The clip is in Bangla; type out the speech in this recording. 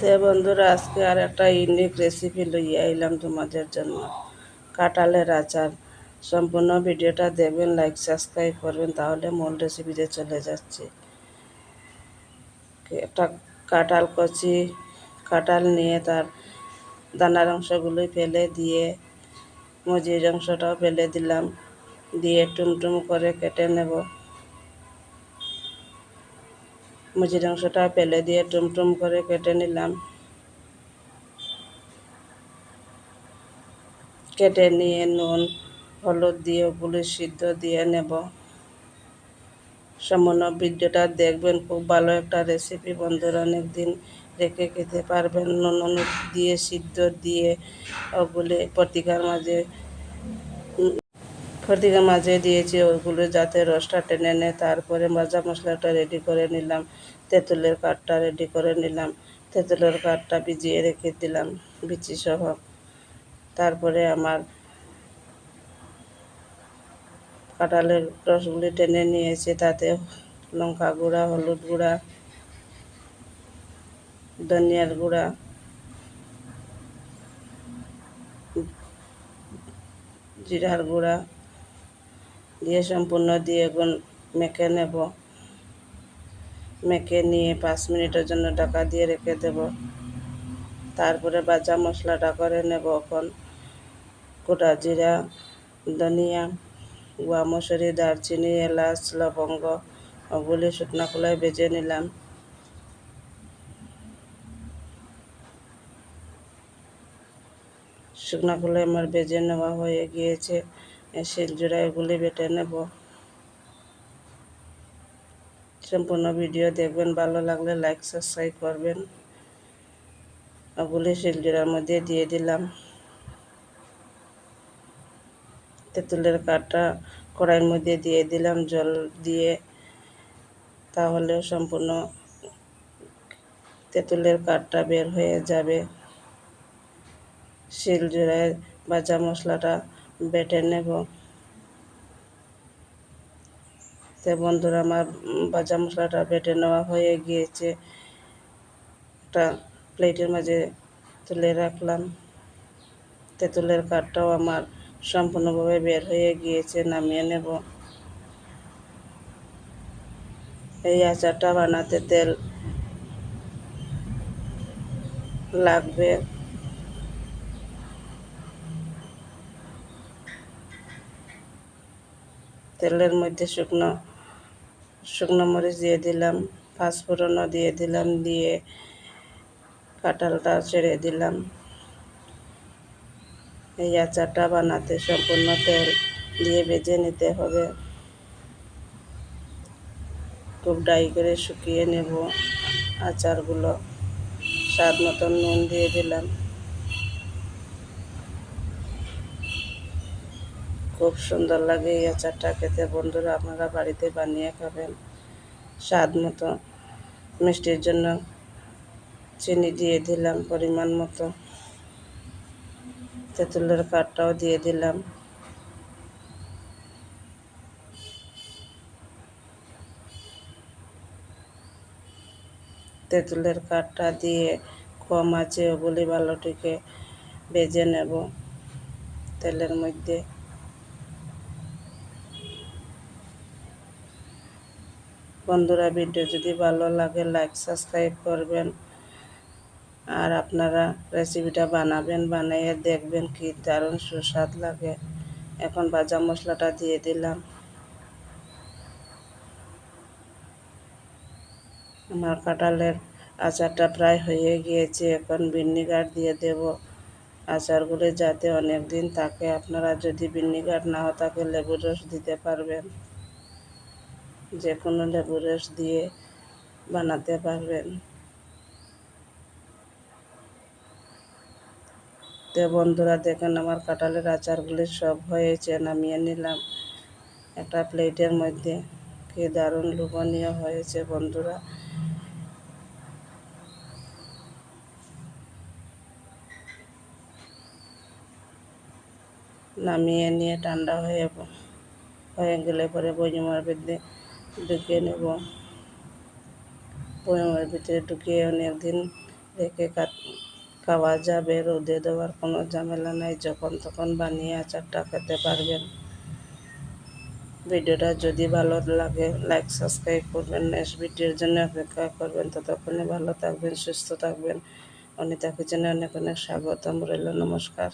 তে বন্ধুরা, আজকে আর একটা ইউনিক রেসিপি লইয়া আইলাম তোমাদের জন্য। কাঁঠালের আচার। সম্পূর্ণ ভিডিওটা দেখবেন লাইক সাবস্ক্রাইব করবেন, তাহলে মূল রেসিপিতে চলে যাচ্ছে। একটা কাঁঠাল কচি, কাঁঠাল নিয়ে তার দানার অংশগুলো ফেলে দিয়ে মজির অংশটাও ফেলে দিলাম। দিয়ে টুমটুম করে কেটে নেব। মুজির অংশটা পেলে দিয়ে টুমটুম করে কেটে নিলাম। কেটে নিয়ে নুন, হলুদ দিয়ে ওগুলো সিদ্ধ দিয়ে নেব। সম্পূর্ণ ভিডিওটা দেখবেন, খুব ভালো একটা রেসিপি বন্ধুরা অনেক দিন রেখে খেতে পারবেন। নুন দিয়ে সিদ্ধ দিয়ে ওগুলি প্রতিকার মাঝে প্রতিকার মাঝে দিয়েছি ওগুলো যাতে রসটা টেনে নেয়। তারপরে মাজা মশলাটা রেডি করে নিলাম। তেঁতুলের কাঠটা রেডি করে নিলাম। তেঁতুলের কাঠটা ভিজিয়ে রেখে দিলাম, বিচি সহ। তারপরে আমার কাঁঠালের রসগুলি টেনে নিয়েছি, তাতে লঙ্কা গুঁড়া, হলুদ গুঁড়া, ধনিয়ার গুঁড়া, জিরার গুঁড়া দিয়ে সম্পূর্ণ দিয়ে গুণ মেখে নেব। মেখে নিয়ে পাঁচ মিনিটের জন্য ঢাকা দিয়ে রেখে দেব। তারপরে বাজা মশলাটা করে নেব এখন। গোটা জিরা, ধনিয়া গুয়া মশুরি দারচিনি, এলাচ, লবঙ্গ ওগুলি শুকনা খোলায় বেজে নিলাম। শুকনা খোলায় আমার বেজে নেওয়া হয়ে গিয়েছে। শিলজোড়া এগুলি বেটে নেব। সম্পূর্ণ ভিডিও দেখবেন, ভালো লাগলে লাইক সাবস্ক্রাইব করবেন। ওগুলি শিলজোড়ার মধ্যে দিয়ে দিলাম। তেঁতুলের কাঠটা কড়াইয়ের মধ্যে দিয়ে দিলাম, জল দিয়ে। তাহলে সম্পূর্ণ তেঁতুলের কাঠটা বের হয়ে যাবে। শিলজোড়ায় ভাজা মশলাটা বেটে নেব। তো বন্ধুরা, আমার ভাজা মশলাটা বেটে নেওয়া হয়ে গিয়েছে। একটা প্লেটের মাঝে তুলে রাখলাম। তেঁতুলের কাঠটাও আমার সম্পূর্ণভাবে বের হয়ে গিয়েছে, নামিয়ে নেব। এই আচারটা বানাতে তেল লাগবে। তেলের মধ্যে শুকনো শুকনো মরিচ দিয়ে দিলাম, পাঁচফোড়নও দিয়ে দিলাম, দিয়ে কাঁঠালটা ছেড়ে দিলাম। এই আচারটা বানাতে সম্পূর্ণ তেল দিয়ে ভেজে নিতে হবে। খুব ডাই করে শুকিয়ে নেব আচারগুলো। স্বাদ মতন নুন দিয়ে দিলাম। খুব সুন্দর লাগে এই আচারটা খেতে। বন্ধুরা, আপনারা বাড়িতে বানিয়ে খাবেন। স্বাদ মতো। মিষ্টির জন্য চিনি দিয়ে দিলাম, পরিমাণ মতো। তেঁতুলের কাঠটাও দিয়ে দিলাম। তেঁতুলের কাঠটা দিয়ে কম আছে ওগুলি ভালোটিকে বেজে নেব তেলের মধ্যে। বন্ধুরা ভিডিও যদি ভালো লাগে লাইক সাবস্ক্রাইব করবেন। আর আপনারা রেসিপিটা বানাবেন, বানাইয়ে দেখবেন কি দারুণ সুস্বাদ লাগে। এখন ভাজা মশলাটা দিয়ে দিলাম। আমার কাঁঠালের আচারটা প্রায় হয়ে গিয়েছে, এখন ভিনিগার দিয়ে দেব। আচারগুলো যাতে অনেক দিন থাকে, আপনারা যদি ভিনিগার নাও থাকে, লেবুর রস দিতে পারবেন। যে কোনো লেবুর রস দিয়ে বানাতে পারবেন। তো বন্ধুরা, দেখেন আমার কাঁঠালের আচারগুলি সব হয়েছে, নামিয়ে নিলাম। একটা প্লেটের মধ্যে। কি দারুণ লোভনীয় হয়েছে বন্ধুরা। নামিয়ে নিয়ে ঠান্ডা হয়ে হয়ে গেলে পরে বইমার ভিতরে ঢুকিয়ে নেব। বইমার ভিতরে ঢুকিয়ে অনেক দিন রেখে খাওয়া যাবে, রোদে দেওয়ার কোনো ঝামেলা নাই, যখন তখন বানিয়ে আচারটা খেতে পারবেন। ভিডিওটা যদি ভালো লাগে লাইক সাবস্ক্রাইব করবেন। নেক্সট ভিডিওর জন্য অপেক্ষা করবেন। ততক্ষণে ভালো থাকবেন, সুস্থ থাকবেন। অনিতা কিচেনে অনেক অনেক স্বাগতম রইল। নমস্কার।